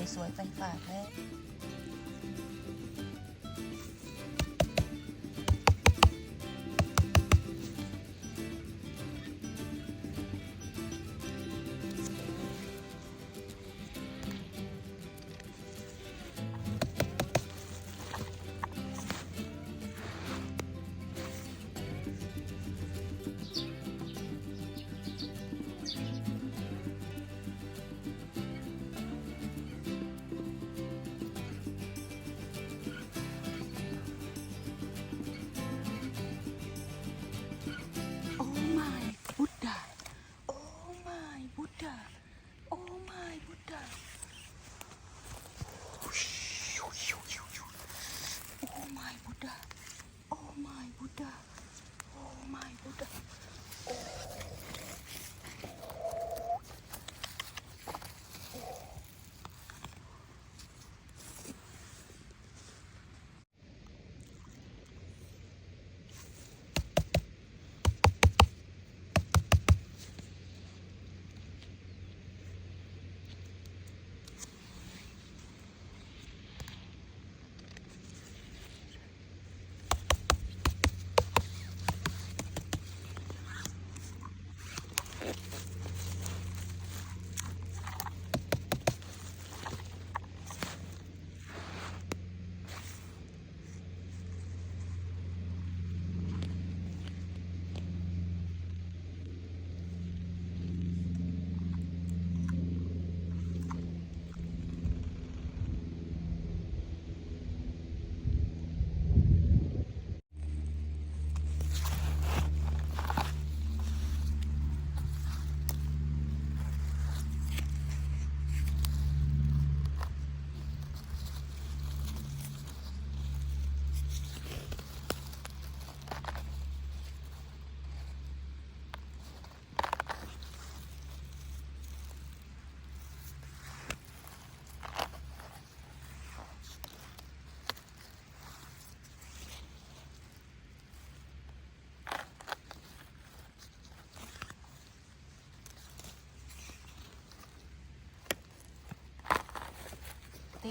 ได้เห็ดสวยๆไปฝาก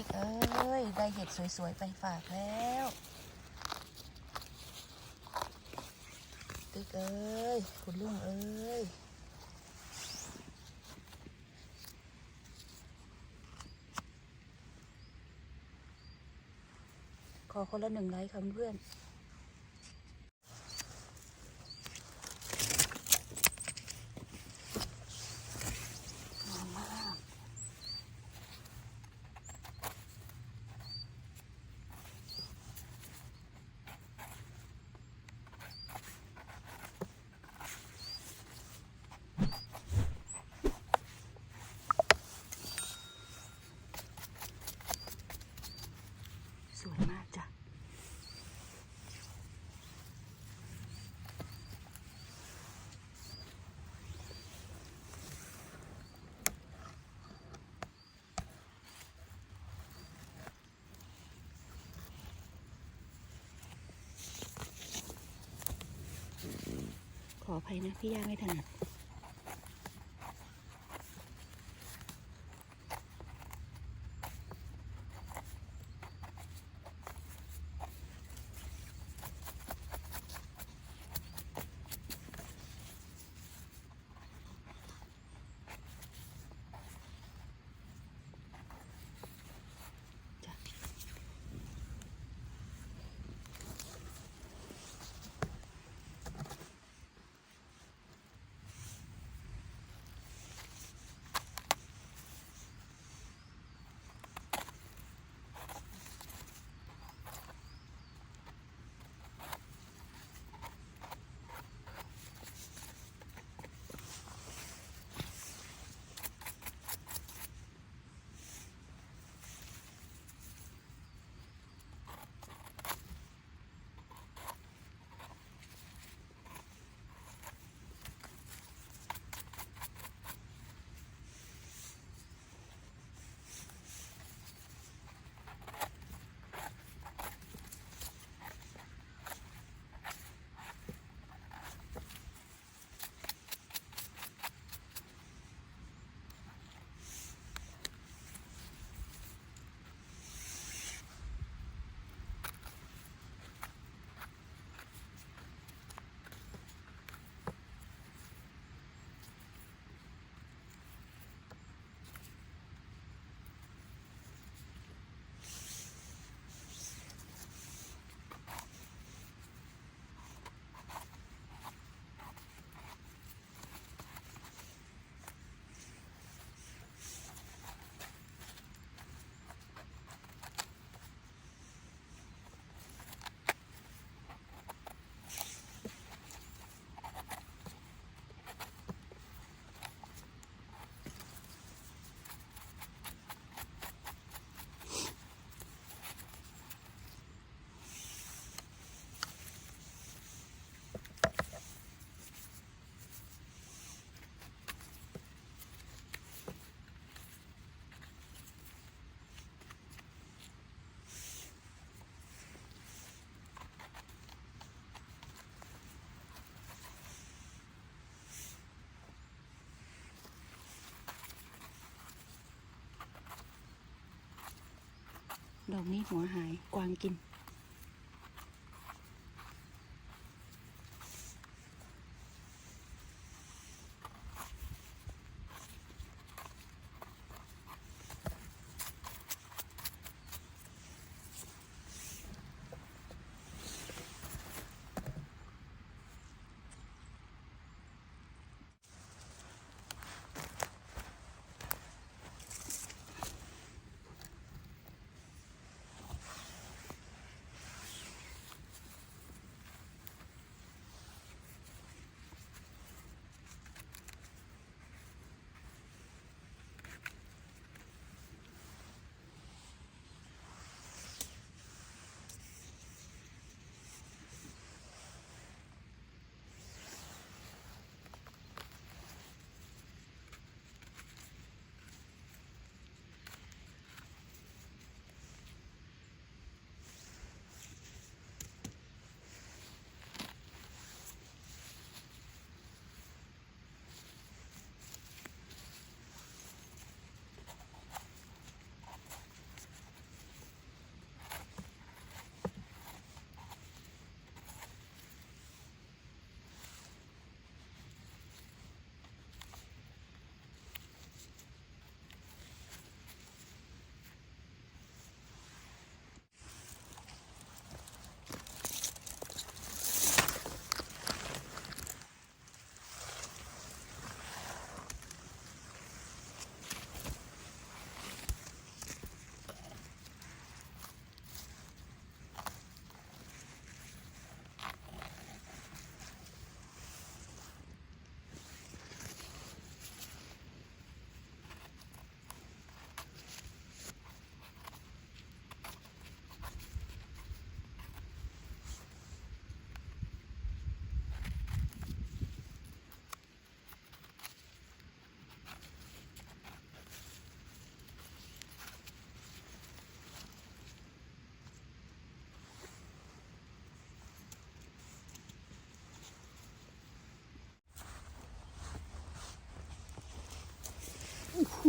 กเอ้ย ได้เห็ดสวย ๆ ไปฝากแล้วติ๊กเอ้ย คุณลุงเอ้ยขอคนละหนึ่งไลค์ค่ะเพื่อน ขออภัยนะพี่ย่าไม่ถนัด ดอกนี้หัวหายกวางกิน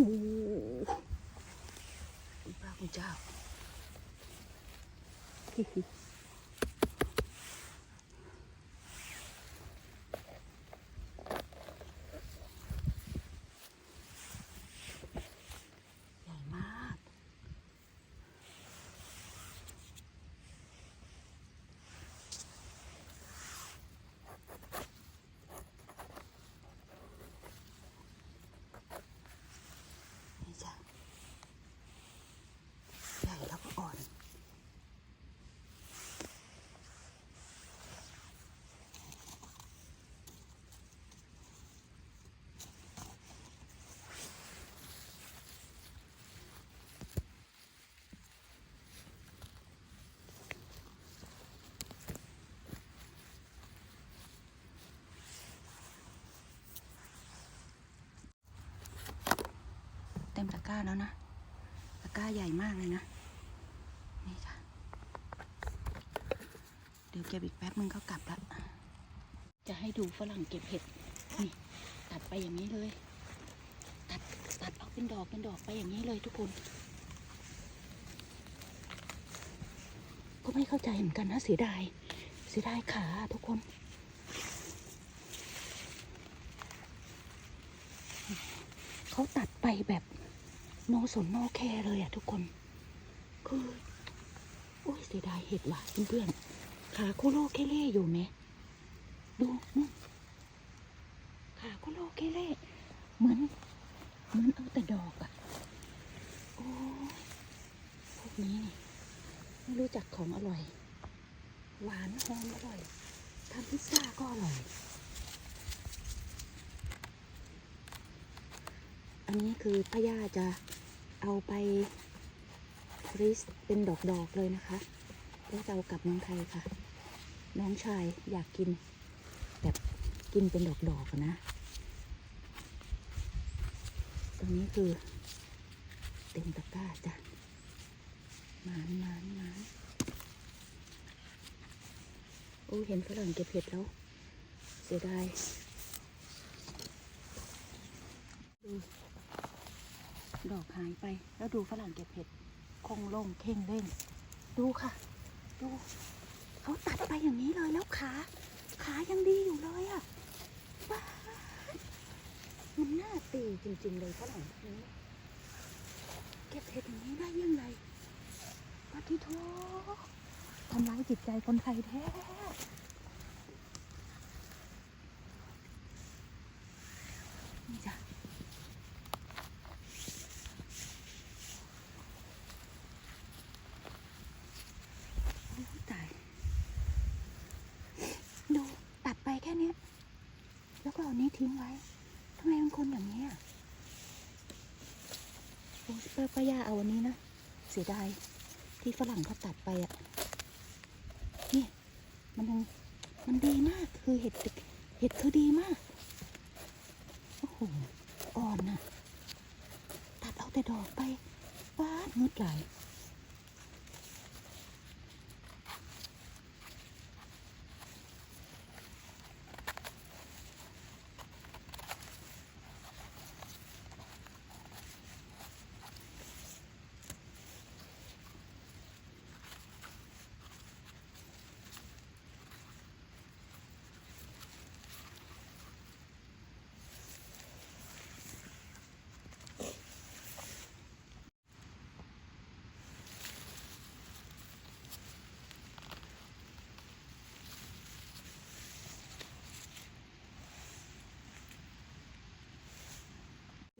หคุณพระคุณเจ้า ใหญ่มาก นี่จ้ะใหญ่แล้วก็อ่อน เต็มตะกร้าแล้วนะ ตะกร้าใหญ่มากเลยนะ นี่จ้ะเดี๋ยวเก็บอีกแป๊บมึงก็กลับละ จะให้ดูฝรั่งเก็บเห็ด นี่ ตัดไปอย่างนี้เลย ตัด ตัดออกเป็นดอกเป็นดอกไปอย่างนี้เลยทุกคน ก็ไม่เข้าใจเหมือนกันนะเสียดาย เสียดายขาทุกคนเขาตัดไปแบบ โนสนโนแคร์เลยอะทุกคน คือโอ้ยเสียดายเห็ดว่ะเพื่อนๆขาโคโลเคเล่อยู่ไหมดูนู่นขาโคโลเคเล่เหมือนเหมือนเอาแต่ดอกอะโอ้ยพวกนี้นี่ไม่รู้จักของอร่อย หวานหอมอร่อยทำพิซซ่าก็อร่อย อันนี้คือป้าย่าจะ เอาไปฟรีซเป็นดอกๆเลยนะคะแล้วจะเอากลับเมืองไทยค่ะ น้องชายอยากกิน แบบกินเป็นดอกๆนะตรงนี้คือเต็มตะกร้าจ้ะหมานหมานหมานโอ้เห็นฝรั่งเก็บเห็ดแล้ว เสียดายดู ดอกหายไป แล้วดูฝรั่งเก็บเห็ดคงลงเข่งเร่ง ดูค่ะ ดู เขาตัดไปอย่างนี้เลยแล้วขาขายังดีอยู่เลยอะว้ามันน่าตีจริง ๆ เลยฝรั่งนี้เก็บเห็ดอย่างนี้ได้ยังไงปฏิโททำร้ายจิตใจคนไทยแท้ นี่จ้ะ โอ้ยตาย ดูตัดไปแค่เนี้ย แล้วก็เอานี้ทิ้งไว้ทำไมเป็นคนอย่างนี้อะโอ้ยป้าป้าย่าเอาอันนี้นะ เสียดายที่ฝรั่งเขาตัดไปอะนี่มันยังมันดีมากคือเห็ดเห็ดคือดีมากโอ้โหอ่อนน่ะตัดเอาแต่ดอกไปป้าดงดไหลาย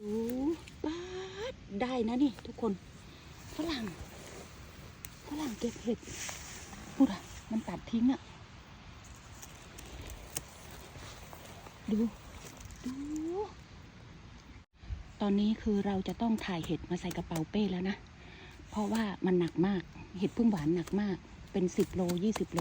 โอ้บ้าด ได้นะนี่ ทุกคนฝรั่งฝรั่งเก็บเห็ดพูดอะมันตัดทิ้งอะดู ดู ตอนนี้คือเราจะต้องถ่ายเห็ดมาใส่กระเป๋าเป้แล้วนะ เพราะว่ามันหนักมาก เห็ดพึ่งหวานหนักมาก เป็นสิบโลยี่สิบโล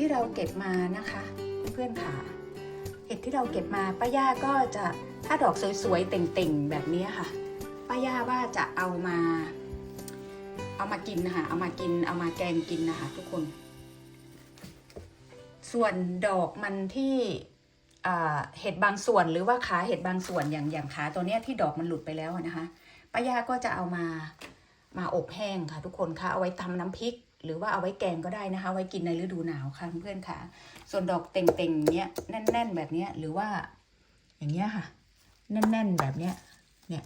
ที่เราเก็บมานะคะ ที่เราเก็บมาป้าย่าก็จะถ้าดอกสวยๆเต่งๆ แบบนี้ค่ะป้าย่าว่าจะเอามา เอามากินนะคะเอามากิน เอามาแกงกินนะคะ ทุกคน ส่วนดอกมันที่เห็ดบางส่วนหรือว่าขาเห็ดบางส่วนอย่างอย่างขาตัวเนี้ยที่ดอกมันหลุดไปแล้วนะคะป้าย่าก็จะเอามามาอบแห้งค่ะ ทุกคนค่ะเอาไว้ทำน้ำพริก หรือว่าเอาไว้แกงก็ได้นะคะ ไว้กินในฤดูหนาวค่ะเพื่อนค่ะ ส่วนดอกเต่งๆเนี้ยแน่น ๆ แบบเนี้ยหรือว่า อย่างเงี้ยค่ะ แน่น ๆ แบบเนี้ยเนี่ย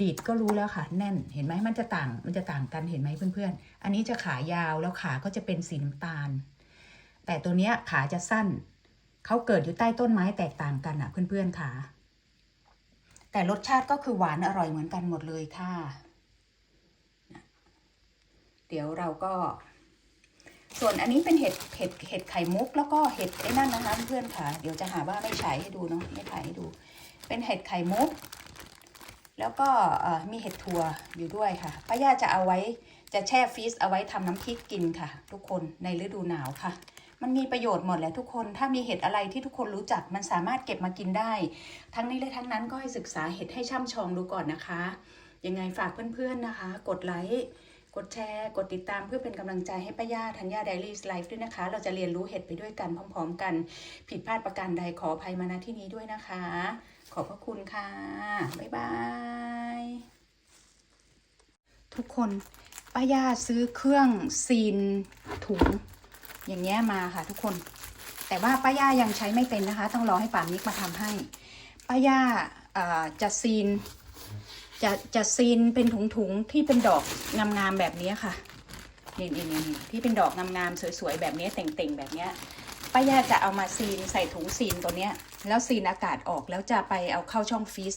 ดีดก็รู้แล้วค่ะ แน่นเห็นไหมมันจะต่างมันจะต่างกันเห็นไหมเพื่อนๆ อันนี้จะขายาวแล้วขาก็จะเป็นสีน้ำตาล แต่ตัวเนี้ยขาจะสั้นเขาเกิดอยู่ใต้ต้นไม้แตกต่างกันอะเพื่อนๆค่ะ แต่รสชาติก็คือหวานอร่อยเหมือนกันหมดเลยค่ะ เดี๋ยวเราก็ ส่วนอันนี้เป็นเห็ดเห็ดเห็ดไข่มุก แล้วก็เห็ดไอ้นั่นนะคะเพื่อนค่ะ เดี๋ยวจะหาว่าไม่ฉายให้ดูเนาะไม่ถ่ายให้ดู เป็นเห็ดไข่มุก แล้วก็มีเห็ดถั่วอยู่ด้วยค่ะป้าย่าจะเอาไว้จะแช่ฟรีซเอาไว้ทำน้ำพริกกินค่ะ ทุกคนในฤดูหนาวค่ะมันมีประโยชน์หมดแหละทุกคน ถ้ามีเห็ดอะไรที่ทุกคนรู้จัก มันสามารถเก็บมากินได้ ทั้งนี้และทั้งนั้นก็ให้ศึกษาเห็ดให้ช่ำชองดูก่อนนะคะ ยังไงฝากเพื่อนๆนะคะ กดไลค์ กดแชร์ กดติดตามเพื่อเป็นกำลังใจให้ป้าย่าธัญญาไดรี่ไลฟ์ด้วยนะคะ เราจะเรียนรู้เห็ดไปด้วยกันพร้อม ๆ กัน ผิดพลาดประการใดขออภัยมาณที่นี้ด้วยนะคะ ขอบพระคุณค่ะ บ๊ายบาย ทุกคนป้าย่าซื้อเครื่องซีนถุง อย่างเงี้ยมาค่ะทุกคน แต่ว่าป้าย่ายังใช้ไม่เป็นนะคะ ต้องรอให้ป่ามิกมาทำให้ป้าย่าอ่าจะซีน จะจะซีนเป็นถุงๆที่เป็นดอกงามๆแบบนี้ค่ะนี่นี่นี่ที่เป็นดอกงามๆสวยๆแบบนี้เต่งๆ แบบนี้ป้าย่าจะเอามาซีนใส่ถุงซีนตัวเนี้ย แล้วซีนอากาศออกแล้วจะไปเอาเข้าช่องฟรีซ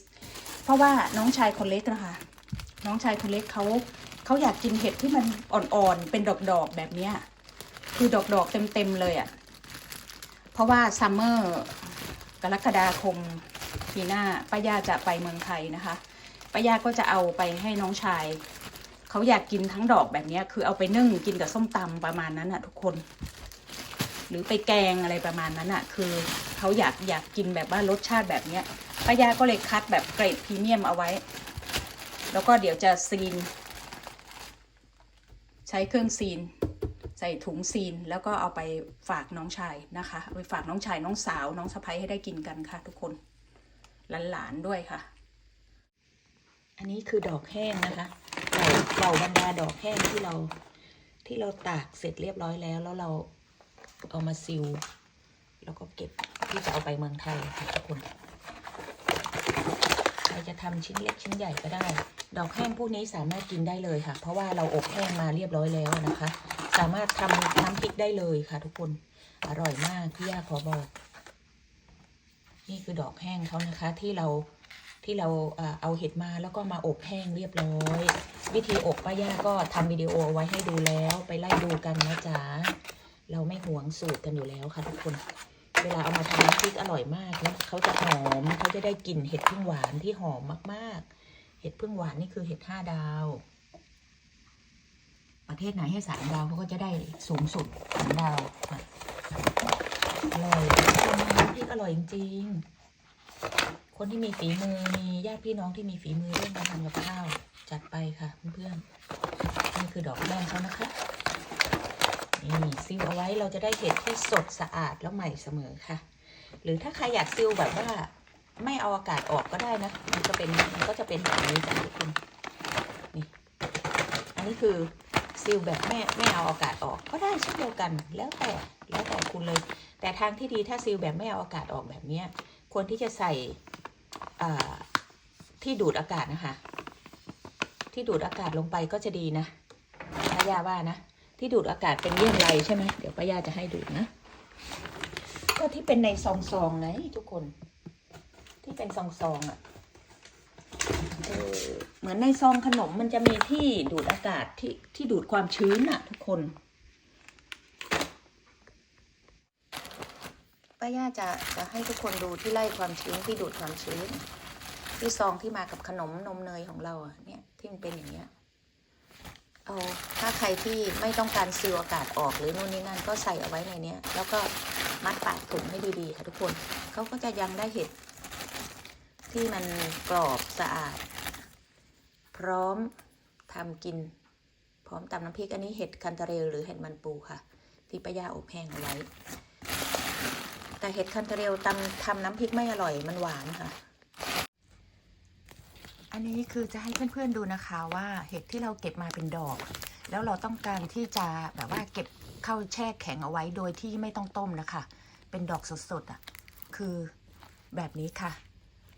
เพราะว่าน้องชายคนเล็กนะคะ น้องชายคนเล็กเขาเขาอยากกินเห็ดที่มันอ่อนๆเป็นดอกๆแบบเนี้ยคือดอกๆเต็มๆเลยอะ่ะเพราะว่าซัมเมอร์กรกฎาคมปีหน้าป้าย่าจะไปเมืองไทยนะคะ ป้าย่าก็จะเอาไปให้น้องชาย เขาอยากกินทั้งดอกแบบนี้คือเอาไปนึ่งกินกับส้มตำประมาณนั้นอะทุกคน หรือไปแกงอะไรประมาณนั้นอะคือเขาอยากอยากกินแบบว่ารสชาติแบบนี้ป้ายาก็เลยคัดแบบเกรดพรีเมียมเอาไว้ แล้วก็เดี๋ยวจะซีน ใช้เครื่องซีนใส่ถุงซีนแล้วก็เอาไปฝากน้องชายนะคะไปฝากน้องชายน้องสาวน้องสะพ้ยให้ได้กินกันค่ะ ทุกคนหลานๆด้วยค่ะ อันนี้คือดอกแห้งนะคะเหล่าบรรดาดอกแห้งที่เราที่เราตากเสร็จเรียบร้อยแล้ว แล้วเราเอามาซิลแล้วก็เก็บที่จะเอาไปเมืองไทยค่ะทุกคนใครจะทำชิ้นเล็กชิ้นใหญ่ก็ได้ ดอกแห้งพวกนี้สามารถกินได้เลยค่ะ เพราะว่าเราอบแห้งมาเรียบร้อยแล้วนะคะ สามารถทำน้ำพริกได้เลยค่ะ ทุกคนอร่อยมากพี่ย่าขอบอก นี่คือดอกแห้งเขานะคะที่เรา ที่เราเอาเห็ดมาแล้วก็มาอบแห้งเรียบร้อย วิธีอบป้าย่าก็ทำวิดีโอไว้ให้ดูแล้วไปไล่ดูกันนะจ๊ะเราไม่หวงสูตรกันอยู่แล้วค่ะทุกคน เวลาเอามาทำน้ำพริกอร่อยมากแล้วเขาจะหอมเขาจะได้กลิ่นเห็ดพึ่งหวานที่หอมมากๆ เห็ดพึ่งหวานนี่คือเห็ดห้าดาว ประเทศไหนให้สามดาวเขาก็จะได้สูงสุดสามดาวอร่อยน้ำพริกอร่อยจริงๆ คนที่มีฝีมือมีญาติพี่น้องที่มีฝีมือเรื่องการทำกับข้าวจัดไปค่ะเพื่อนๆนี่คือดอกแดงเขานะคะนี่ซิลเอาไว้เราจะได้เห็ดที่สดสะอาดแล้วใหม่เสมอค่ะ หรือถ้าใครอยากซิลแบบว่าไม่เอาอากาศออกก็ได้นะ มันก็เป็นมันก็จะเป็นแบบนี้จ้ะทุกคนนี่อันนี้คือซิลแบบไม่ไม่เอาอากาศออกก็ได้เช่นเดียวกัน แล้วแต่แล้วแต่คุณเลย แต่ทางที่ดีถ้าซิลแบบไม่เอาอากาศออกแบบเนี้ยควรที่จะใส่ ที่ดูดอากาศนะคะ ที่ดูดอากาศลงไปก็จะดีนะพายาว่านะ ที่ดูดอากาศเป็นเยี่ยมไรใช่ไหมเดี๋ยวป้ายาจะให้ดูนะ ก็ที่เป็นในซองซองๆไงทุกคน ที่เป็นซองซองๆอะเออเหมือนในซองขนมมันจะมีที่ดูดอากาศที่ที่ดูดความชื้นอะ ทุกคน ป้าย่าจะจะให้ทุกคนดูที่ไล่ความชื้นที่ดูดความชื้น ที่ซองที่มากับขนมนมเนยของเราอะเนี่ยที่มันเป็นอย่างเงี้ยเอาถ้าใครที่ไม่ต้องการซีลอากาศออกหรือนู่นนี่นั่นก็ใส่เอาไว้ในเนี้ย แล้วก็มัดปากถุงให้ดีๆค่ะทุกคนเขาก็จะยังได้เห็ดที่มันกรอบสะอาด พร้อมทำกิน พร้อมตำน้ำพริกอันนี้เห็ดคันตาเรลหรือเห็ดมันปูค่ะ ที่ป้ายาอบแห้งเอาไว้ แต่เห็ดคันตเรลตำทำน้ำพริกไม่อร่อยมันหวานค่ะ อันนี้คือจะให้เพื่อนๆดูนะคะว่าเห็ดที่เราเก็บมาเป็นดอก แล้วเราต้องการที่จะแบบว่าเก็บเข้าแช่แข็งเอาไว้โดยที่ไม่ต้องต้มนะคะ เป็นดอกสดๆอะ คือแบบนี้ค่ะ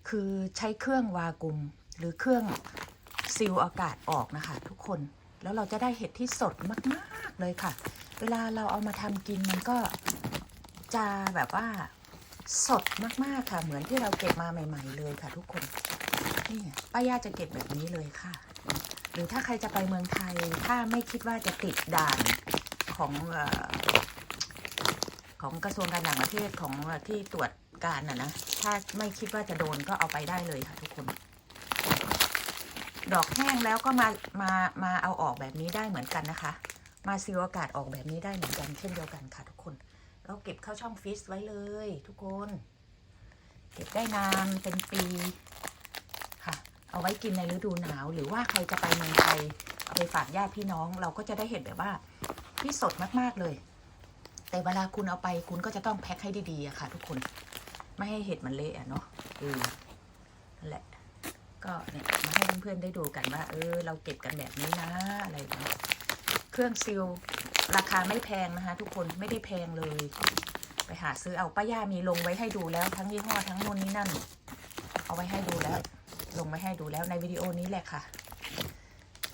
คือใช้เครื่องวากุมหรือเครื่องซีลอากาศออกนะคะ ทุกคน แล้วเราจะได้เห็ดที่สดมาก ๆ เลยค่ะ เวลาเราเอามาทำกินมันก็ จะแบบว่าสดมากๆค่ะ เหมือนที่เราเก็บมาใหม่ ๆ เลยค่ะทุกคนนี่ป้าย่าจะเก็บแบบนี้เลยค่ะ หรือถ้าใครจะไปเมืองไทย ถ้าไม่คิดว่าจะติดด่านของอของกระทรวงการต่างประเทศของที่ตรวจการน่ะนะถ้าไม่คิดว่าจะโดนก็เอาไปได้เลยค่ะทุกคน ดอกแห้งแล้วก็มามามาเอาออกแบบนี้ได้เหมือนกันนะคะ มาซีลอากาศออกแบบนี้ได้เหมือนกันเช่นเดียวกันค่ะ เราเก็บเข้าช่องฟรีซไว้เลยทุกคน เก็บได้นานเป็นปีค่ะ เอาไว้กินในฤดูหนาว หรือว่าใครจะไปเมืองไทยเอาไปฝากญาติพี่น้อง เราก็จะได้เห็นแบบว่าที่สดมากๆเลย แต่เวลาคุณเอาไปคุณก็จะต้องแพ็คให้ดีๆอะค่ะ ทุกคนไม่ให้เห็ดมันเละอะเนาะเออนั่นแหละ ก็เนี่ยมาให้เพื่อนๆได้ดูกันว่า เออ เราเก็บกันแบบนี้นะอะไรอย่างเงี้ยเครื่องซิล ราคาไม่แพงนะคะ ทุกคนไม่ได้แพงเลย ไปหาซื้อเอาป้าย่ามีลงไว้ให้ดูแล้ว ทั้งยี่ห้อทั้งนู่นนี่นั่น เอาไว้ให้ดูแล้ว ลงไว้ให้ดูแล้วในวิดีโอนี้แหละค่ะ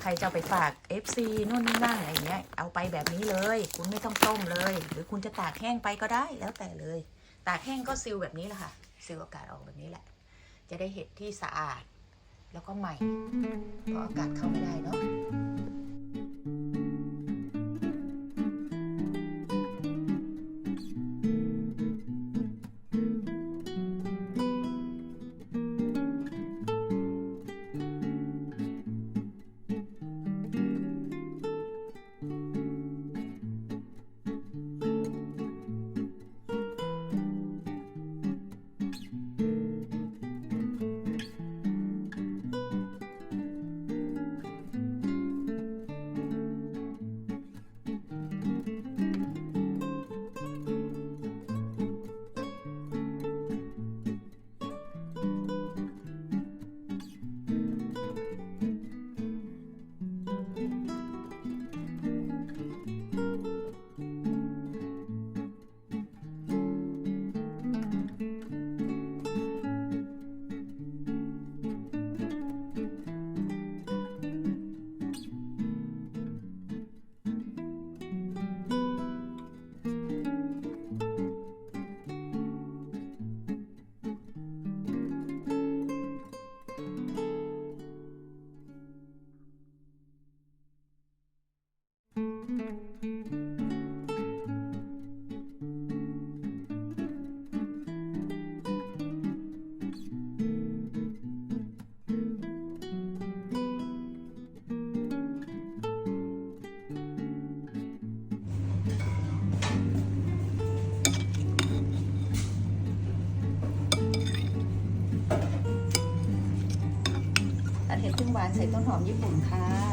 ใครจะไปฝาก FC นู่นนี่นั่นอะไรเงี้ย เอาไปแบบนี้เลย คุณไม่ต้องต้มเลย หรือคุณจะตากแห้งไปก็ได้แล้วแต่เลย ตากแห้งก็ซิลแบบนี้แหละค่ะซิลอากาศออกแบบนี้แหละ จะได้เห็ดที่สะอาด แล้วก็ใหม่เพราะอากาศเข้าไม่ได้เนาะ อมญี่ปุ่นค่ะ